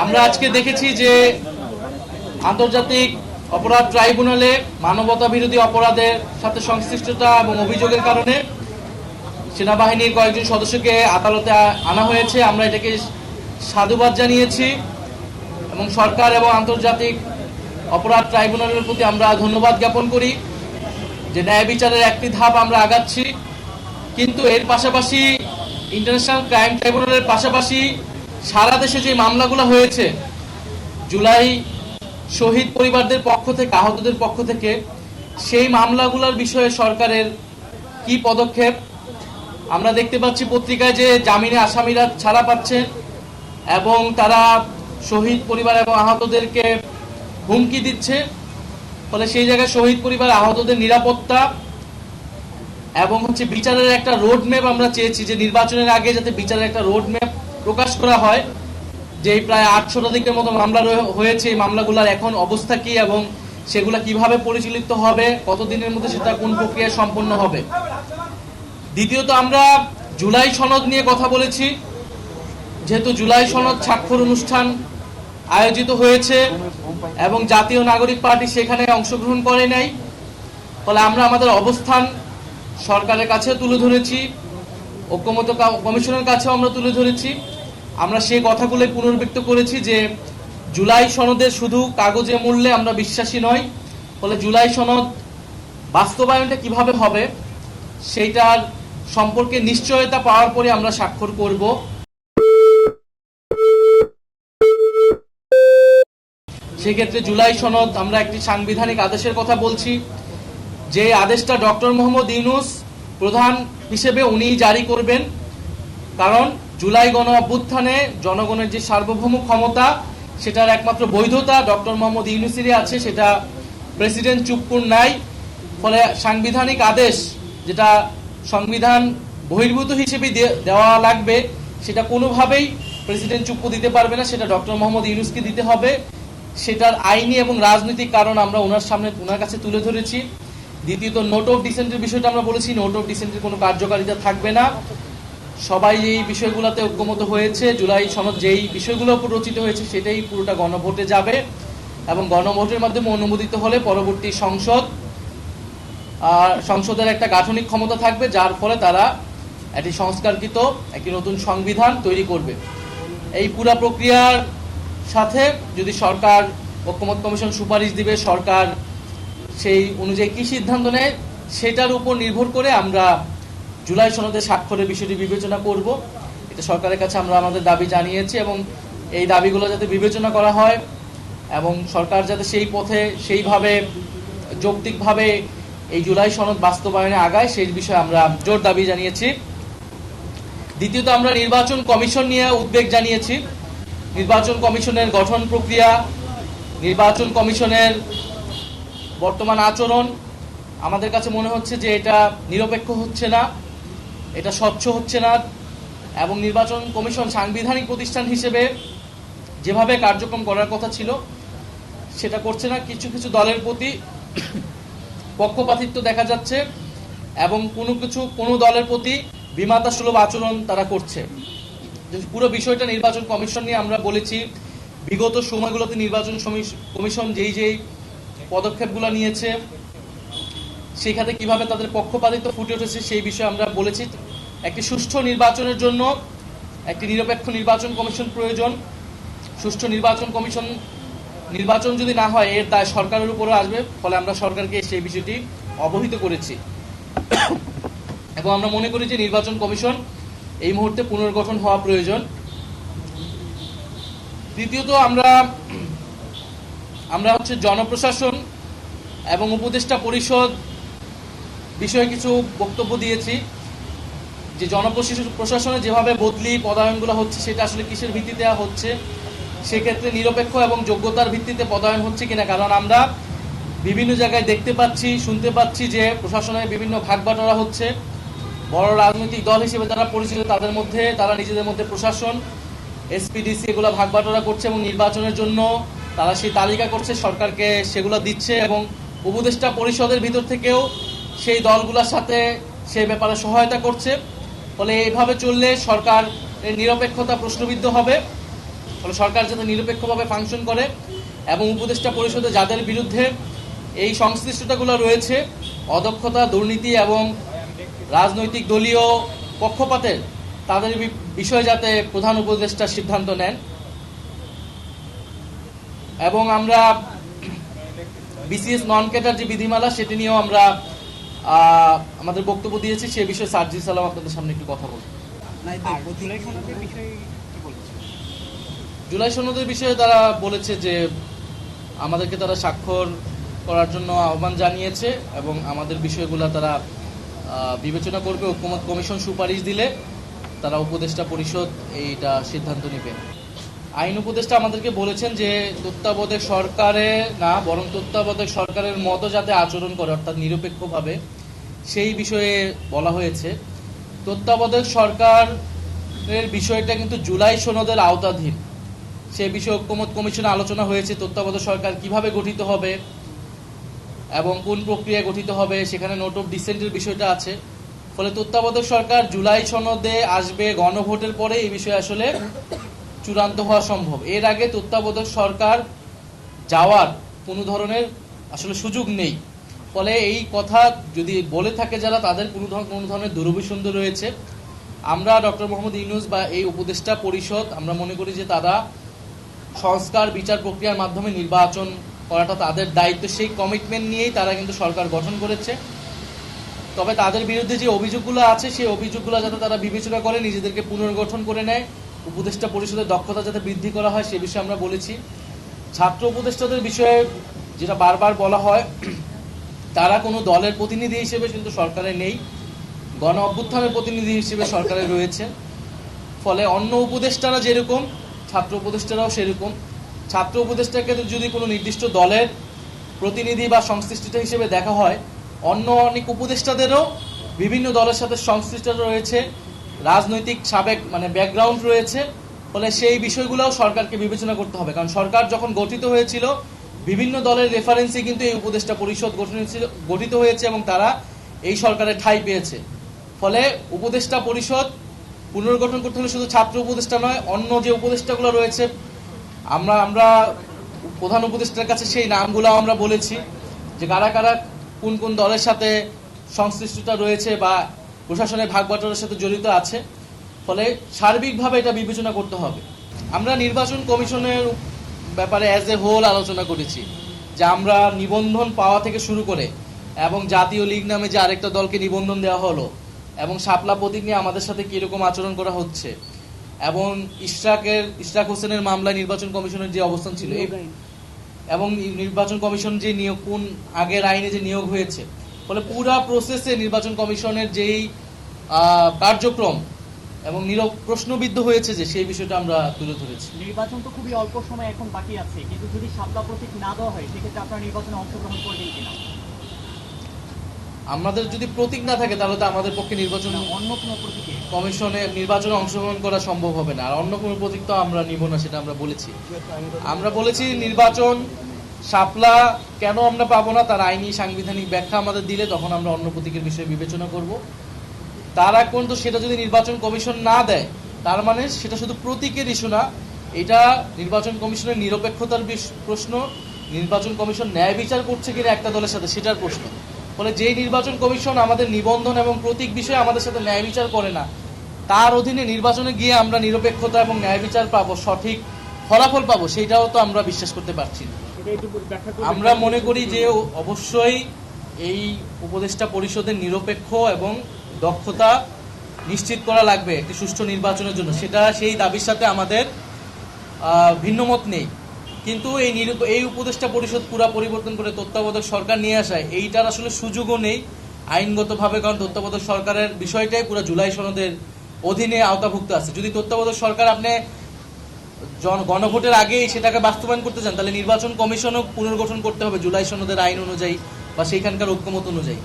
আমরা আজকে দেখেছি যে আন্তর্জাতিক অপরাধ ট্রাইব্যুনালে মানবতা বিরোধী অপরাধের সাথে সংশ্লিষ্টতা এবং অভিযোগের কারণে সেনাবাহিনীর কয়েকজন সদস্যকে আদালতে আনা হয়েছে। আমরা এটাকে সাধুবাদ জানিয়েছি এবং সরকার এবং আন্তর্জাতিক অপরাধ ট্রাইব্যুনালের প্রতি আমরা ধন্যবাদ জ্ঞাপন করি যে ন্যায় বিচারের একটি ধাপ আমরা আগাচ্ছি। কিন্তু এর পাশাপাশি ইন্টারন্যাশনাল ক্রাইম ট্রাইব্যুনালের পাশাপাশি সারা দেশে যে মামলাগুলো হয়েছে, জুলাই শহীদ পরিবারদের পক্ষ থেকে, আহতদের পক্ষ থেকে, সেই মামলাগুলোর বিষয়ে সরকারের কি পদক্ষেপ? আমরা দেখতে পাচ্ছি পত্রিকায় যে জামিনে আসামিরা ছাড়া পাচ্ছেন এবং তারা শহীদ পরিবার এবং আহতদেরকে হুমকি দিচ্ছে। ফলে সেই জায়গায় শহীদ পরিবার, আহতদের নিরাপত্তা এবং হচ্ছে বিচারের একটা রোড ম্যাপ আমরা চেয়েছি যে নির্বাচনের আগে যাতে বিচারের একটা রোড ম্যাপ প্রকাশ করা হয় যে প্রায় আটশো শতাধিকের মতো মামলা হয়েছে। এই মামলাগুলোর এখন অবস্থা কি এবং সেগুলো কীভাবে পরিচালিত হবে? কতদিনের মধ্যে সেটা কোন প্রক্রিয়া সম্পন্ন হবে? দ্বিতীয়ত আমরা জুলাই সনদ নিয়ে কথা বলেছি। যেহেতু জুলাই সনদ স্বাক্ষর অনুষ্ঠান আয়োজিত হয়েছে এবং জাতীয় নাগরিক পার্টি সেখানে অংশগ্রহণ করে নাই। ফলে আমরা আমাদের অবস্থান সরকারের কাছে তুলে ধরেছি। ঐক্যমত কমিশনের কাছেও আমরা তুলে ধরেছি। আমরা সেই কথাগুলোই পুনর্ব্যক্ত করেছি যে, জুলাই সনদে শুধু কাগজে মূল্যে আমরা বিশ্বাসী নই, ফলে জুলাই সনদ বাস্তবায়নটা কীভাবে হবে, সেইটার সম্পর্কে নিশ্চয়তা পাওয়ার পরে আমরা স্বাক্ষর করব। সেক্ষেত্রে জুলাই সনদ আমরা একটি সাংবিধানিক আদেশের কথা বলছি। যে আদেশটা ডক্টর মোহাম্মদ ইউনুস প্রধান হিসেবে উনিই জারি করবেন। কারণ জুলাই গণ অভ্যুত্থানে জনগণের যে সার্বভৌম ক্ষমতা, সেটার একমাত্র বৈধতা ডক্টর মোহাম্মদ ইউনুসেরই আছে, সেটা প্রেসিডেন্ট চুপ্পুর নাই। ফলে সাংবিধানিক আদেশ যেটা সংবিধান বহির্ভূত হিসেবে দেওয়া লাগবে, সেটা কোনোভাবেই প্রেসিডেন্ট চুপ্পু দিতে পারবে না, সেটা ডক্টর মোহাম্মদ ইউনুসকে দিতে হবে। সেটার আইনি এবং রাজনৈতিক কারণ আমরা ওনার সামনে ওনার কাছে তুলে ধরেছি। দ্বিতীয়ত নোট অফ ডিসেন্টের বিষয়টা আমরা বলেছি নোট অফ ডিসেন্টের কোনো কার্যকারিতা থাকবে না। সবাই এই বিষয়গুলোতে ঐক্যমত হয়েছে, জুলাই সনদ যেই বিষয়গুলোর উপর রচিত হয়েছে, সেটাই পুরোটা গণভোটে যাবে এবং গণভোটের মাধ্যমে অনুমোদিত হলে পরবর্তী সংসদ, আর সংসদের একটা গাঠনিক ক্ষমতা থাকবে, যার ফলে তারা একটি সংস্কারকৃত, একটি নতুন সংবিধান তৈরি করবে। এই পুরা প্রক্রিয়ার সাথে যদি সরকার, ঐক্যমত কমিশন সুপারিশ দিবে, সরকার সেই অনুযায়ী কি সিদ্ধান্ত নেয়, সেটার উপর নির্ভর করে আমরা জুলাই সনদে স্বাক্ষরের বিষয়টি বিবেচনা করব। এটা সরকারের কাছে আমরা আমাদের দাবি জানিয়েছি এবং এই দাবিগুলো যাতে বিবেচনা করা হয় এবং সরকার যাতে সেই পথে সেইভাবে যৌক্তিকভাবে এই জুলাই সনদ বাস্তবায়নে আগায়, সেই বিষয়ে আমরা জোর দাবি জানিয়েছি। দ্বিতীয়ত আমরা নির্বাচন কমিশন নিয়ে উদ্বেগ জানিয়েছি। নির্বাচন কমিশনের গঠন প্রক্রিয়া, নির্বাচন কমিশনের বর্তমান আচরণ, আমাদের কাছে মনে হচ্ছে যে এটা নিরপেক্ষ হচ্ছে না, এটা স্বচ্ছ হচ্ছে না, এবং নির্বাচন কমিশন সাংবিধানিক প্রতিষ্ঠান হিসেবে যেভাবে কার্যক্রম করার কথা ছিল, সেটা করছে না। কিছু কিছু দলের প্রতি পক্ষপাতিত্ব দেখা যাচ্ছে, এবং কোনো কিছু, কোনো দলের প্রতি বিমাতা সুলভ আচরণ তারা করছে। পুরো বিষয়টা নির্বাচন কমিশন নিয়ে আমরা বলেছি, বিগত সময়গুলোতে নির্বাচন কমিশন যেই যেই পদক্ষেপগুলো নিয়েছে, সেখানে কীভাবে তাদের পক্ষপাতিত্ব ফুটে উঠেছে সেই বিষয়ে আমরা বলেছি। একটি সুষ্ঠু নির্বাচনের জন্য একটি নিরপেক্ষ নির্বাচন কমিশন প্রয়োজন। সুষ্ঠু নির্বাচন কমিশন, নির্বাচন যদি না হয়, এর দায় সরকারের উপরও আসবে। ফলে আমরা সরকারকে সেই বিষয়টি অবহিত করেছি। এবং আমরা মনে করি যে নির্বাচন কমিশন এই মুহূর্তে পুনর্গঠন হওয়া প্রয়োজন। দ্বিতীয়ত আমরা আমরা হচ্ছে জনপ্রশাসন এবং উপদেষ্টা পরিষদ বিষয়ে কিছু বক্তব্য দিয়েছি যে জনপ্রশাসন প্রশাসনে যেভাবে বদলি পদায়নগুলো হচ্ছে, সেটা আসলে কিসের ভিত্তিতে হচ্ছে? সেক্ষেত্রে নিরপেক্ষ এবং যোগ্যতার ভিত্তিতে পদায়ন হচ্ছে কিনা? কারণ আমরা বিভিন্ন জায়গায় দেখতে পাচ্ছি, শুনতে পাচ্ছি যে প্রশাসনের বিভিন্ন ভাগ বাটোয়ারা হচ্ছে বড় রাজনৈতিক দল হিসেবে যারা পরিচিত, তাদের মধ্যে তারা নিজেদের মধ্যে প্রশাসন এসপিডিসি এগুলো ভাগ বাটোয়ারা করছে এবং নির্বাচনের জন্য তারা সেই তালিকা করছে, সরকারকে সেগুলো দিচ্ছে এবং উপদেষ্টা পরিষদের ভিতর থেকেও সেই দলগুলোর সাথে সেই ব্যাপারে সহায়তা করছে। ফলে এইভাবে চললে সরকার নিরপেক্ষতা প্রশ্নবিদ্ধ হবে। ফলে সরকার যাতে নিরপেক্ষভাবে ফাংশন করে এবং উপদেষ্টা পরিষদে যাদের বিরুদ্ধে এই সংশ্লিষ্টতাগুলো রয়েছে, অদক্ষতা, দুর্নীতি এবং রাজনৈতিক দলীয় পক্ষপাতের, তাদের বিষয়ে যাতে প্রধান উপদেষ্টা সিদ্ধান্ত নেন। এবং আমরা বিসিএস নন ক্যাটার যে বিধিমালা সেটি নিয়েও আমরা আমাদের বক্তব্য দিয়েছি সে বিষয়ে সার্জি সালাম আপনাদের সামনে একটু কথা বলব। জুলাই সনদের বিষয়ে কি বলছেন জুলাই সনদের বিষয়ে তারা বলেছে যে আমাদেরকে তারা স্বাক্ষর করার জন্য আহ্বান জানিয়েছে এবং আমাদের বিষয়গুলো তারা আহ, বিবেচনা করবে। ঐক্যমত কমিশন সুপারিশ দিলে তারা উপদেষ্টা পরিষদ এইটা সিদ্ধান্ত নেবে। আইন উপদেষ্টা আমাদেরকে বলেছেন যে তত্ত্বাবধায়ক সরকারে না, বরং তত্ত্বাবধায়ক সরকারের মতো যাতে আচরণ করে, অর্থাৎ নিরপেক্ষভাবে, সেই বিষয়ে বলা হয়েছে। তত্ত্বাবধায়ক সরকারের বিষয়টা কিন্তু জুলাই সনদের আওতাধীন। সে বিষয়ে ঐক্যমত কমিশনে আলোচনা হয়েছে, তত্ত্বাবধায়ক সরকার কীভাবে গঠিত হবে এবং কোন প্রক্রিয়ায় গঠিত হবে, সেখানে নোট অফ ডিসেন্টের বিষয়টা আছে। ফলে তত্ত্বাবধায়ক সরকার জুলাই সনদে আসবে গণভোটের পরে, এই বিষয়ে আসলে চূড়ান্ত হওয়া সম্ভব। এর আগে তত্ত্বাবধায়ক সরকার যাওয়ার কোনো ধরনের আসলে সুযোগ নেই। ফলে এই কথা যদি বলে থাকে যারা, তাদের কোনো কোনো ধরনের দুরভিসন্ধি রয়েছে। আমরা ডক্টর মোহাম্মদ ইউনুস বা এই উপদেষ্টা পরিষদ, আমরা মনে করি যে তারা সংস্কার, বিচার প্রক্রিয়ার মাধ্যমে নির্বাচন করাটা তাদের দায়িত্ব। সেই কমিটমেন্ট নিয়েই তারা কিন্তু সরকার গঠন করেছে। তবে তাদের বিরুদ্ধে যে অভিযোগগুলো আছে, সেই অভিযোগগুলো যাতে তারা বিবেচনা করে, নিজেদেরকে পুনর্গঠন করে নেয়। উপদেষ্টা পরিষদের দক্ষতা যাতে বৃদ্ধি করা হয়, সে বিষয়ে আমরা বলেছি। ছাত্র উপদেষ্টাদের বিষয়ে যেটা বারবার বলা হয়, তারা কোনো দলের প্রতিনিধি হিসেবে কিন্তু সরকারে নেই, গণ অভ্যুত্থানের প্রতিনিধি হিসেবে সরকারে রয়েছে। ফলে অন্য উপদেষ্টারা যেরকম, ছাত্র উপদেষ্টারাও সেরকম। ছাত্র উপদেষ্টাকে যদি কোনো নির্দিষ্ট দলের প্রতিনিধি বা সংশ্লিষ্ট হিসেবে দেখা হয়, অন্য অনেক উপদেষ্টাদেরও বিভিন্ন দলের সাথে সংশ্লিষ্টতা রয়েছে। রাজনৈতিক সাবেক মানে ব্যাকগ্রাউন্ড রয়েছে, ফলে সেই বিষয়গুলোও সরকারকে বিবেচনা করতে হবে। কারণ সরকার যখন গঠিত হয়েছিল, বিভিন্ন দলের রেফারেন্সে কিন্তু এই উপদেষ্টা পরিষদ গঠিত হয়েছে এবং তারা এই সরকারের ঠাঁই পেয়েছে। ফলে উপদেষ্টা পরিষদ পুনর্গঠন করতে হলে শুধু ছাত্র উপদেষ্টা নয়, অন্য যে উপদেষ্টাগুলো রয়েছে, আমরা আমরা প্রধান উপদেষ্টার কাছে সেই নামগুলো আমরা বলেছি যে কারা কারা, কোন কোন দলের সাথে সংশ্লিষ্টতা রয়েছে বা প্রশাসনের ভাগ বাটোয়ারার সাথে জড়িত আছে ফলে সার্বিকভাবে এটা বিবেচনা করতে হবে। আমরা নির্বাচন কমিশনের ব্যাপারে অ্যাজ এ হোল আলোচনা করেছি যে আমরা নিবন্ধন পাওয়া থেকে শুরু করে এবং জাতীয় লীগ নামে যে আরেকটা দলকে নিবন্ধন দেওয়া হলো এবং শাপলা প্রতীক নিয়ে আমাদের সাথে কীরকম আচরণ করা হচ্ছে এবং ইশরাকের ইশরাক হোসেনের মামলায় নির্বাচন কমিশনের যে অবস্থান ছিল এবং নির্বাচন কমিশন যে নিয়োগ কোন আগের আইনে যে নিয়োগ হয়েছে ফলে পুরা প্রসেসে নির্বাচন কমিশনের যেই কার্যক্রম এবং নিরব প্রশ্নবিদ্ধ হয়েছে যে সেই বিষয়টা আমরা তুলে ধরেছি। নির্বাচন তো খুবই অল্প সময় এখন বাকি আছে কিন্তু যদি সাপলা প্রতীক না দেওয়া হয় সেক্ষেত্রে আপনারা নির্বাচনে অংশগ্রহণ করবেন কিনা? আমাদের যদি প্রতীক না থাকে তাহলে তো আমাদের পক্ষে নির্বাচন অন্য কোনো প্রতীকে? কমিশনে নির্বাচনে অংশগ্রহণ করা সম্ভব হবে না আর অন্য কোনো প্রতীক তো আমরা নিব না সেটা আমরা বলেছি। আমরা বলেছি নির্বাচন শাপলা কেন আমরা পাবো না? তার আইনি সাংবিধানিক ব্যাখ্যা আমাদের দিলে তখন আমরা অন্য প্রতীকের বিষয়ে বিবেচনা করব। তার পর্যন্ত সেটা যদি নির্বাচন কমিশন না দেয়, তার মানে সেটা শুধু প্রতীকের ইস্যু না, এটা নির্বাচন কমিশনের নিরপেক্ষতার প্রশ্ন, নির্বাচন কমিশন ন্যায় বিচার করছে কিনা একটা দলের সাথে সেটার প্রশ্ন। ফলে যেই নির্বাচন কমিশন আমাদের নিবন্ধন এবং প্রতীক বিষয়ে আমাদের সাথে ন্যায় বিচার করে না, তার অধীনে নির্বাচনে গিয়ে আমরা নিরপেক্ষতা এবং ন্যায় বিচার পাবো, সঠিক ফলাফল পাবো, সেটাও তো আমরা বিশ্বাস করতে পারছি না। আমরা মনে করি যে অবশ্যই এই উপদেষ্টা পরিষদের নিরপেক্ষ এবং দক্ষতা নিশ্চিত করা লাগবে একটি সুষ্ঠু নির্বাচনের জন্য। সেটা সেই দাবির সাথে আমাদের ভিন্নমত নেই। কিন্তু এই এই উপদেষ্টা পরিষদ পুরা পরিবর্তন করে তত্ত্বাবধায়ক সরকার নিয়ে আসায়, এইটার আসলে সুযোগও নেই আইনগতভাবে, কারণ তত্ত্বাবধায়ক সরকারের বিষয়টাই পুরো জুলাই সনদের অধীনে আওতাভুক্ত আছে। যদি তত্ত্বাবধায়ক সরকার আপনি জন গণভোটের আগেই সেটাকে বাস্তবায়ন করতে চান, তাহলে নির্বাচন কমিশনও পুনর্গঠন করতে হবে জুলাই সনদের আইন অনুযায়ী বা সেইখানকার ঐক্যমত অনুযায়ী।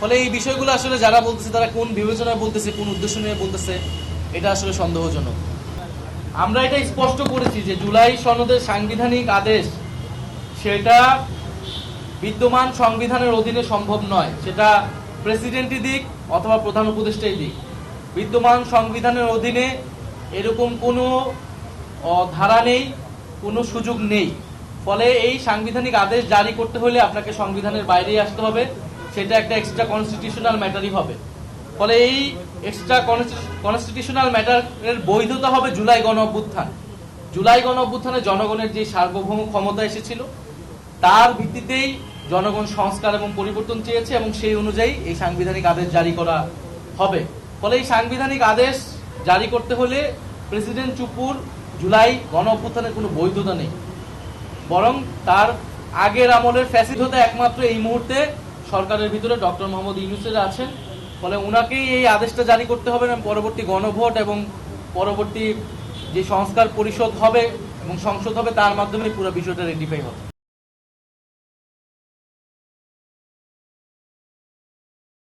ফলে এই বিষয়গুলো আসলে যারা বলতেছে, তারা কোন বিবেচনায় বলতেছে, কোন উদ্দেশ্য নিয়ে বলতেছে, এটা আসলে সন্দেহজনক। আমরা এটা স্পষ্ট করেছি যে জুলাই সনদের সাংবিধানিক আদেশ সেটা বিদ্যমান সংবিধানের অধীনে সম্ভব নয়। সেটা প্রেসিডেন্টই দিক অথবা প্রধান উপদেষ্টাই দিক। বিদ্যমান সংবিধানের অধীনে এরকম কোনো ধারা নেই, কোনো সুযোগ নেই। ফলে এই সাংবিধানিক আদেশ জারি করতে হলে আপনাকে সংবিধানের বাইরেই আসতে হবে, সেটা একটা এক্সট্রা কনস্টিটিউশনাল ম্যাটারই হবে। ফলে এই এক্সট্রা কনস্টিটিউশনাল ম্যাটারের বৈধতা হবে জুলাই গণ অভ্যুত্থান। জুলাই গণ অভ্যুত্থানে জনগণের যে সার্বভৌম ক্ষমতা এসেছিল, তার ভিত্তিতেই জনগণ সংস্কার এবং পরিবর্তন চেয়েছে এবং সেই অনুযায়ী এই সাংবিধানিক আদেশ জারি করা হবে। ফলে এই সাংবিধানিক আদেশ জারি করতে হলে প্রেসিডেন্ট চুপুর জুলাই গণ অভ্যুত্থানের কোনো বৈধতা নেই। বরং তার আগের আমলের ফ্যাসিলিটি একমাত্র এই মুহূর্তে সরকারের ভিতরে ডক্টর মোহাম্মদ ইউনুসের আছেন। ফলে ওনাকেই এই আদেশটা জারি করতে হবে এবং পরবর্তী গণভোট এবং পরবর্তী যে সংস্কার পরিষদ হবে এবং সংসদ হবে, তার মাধ্যমে পুরো বিষয়টা রেডিফাই হবে।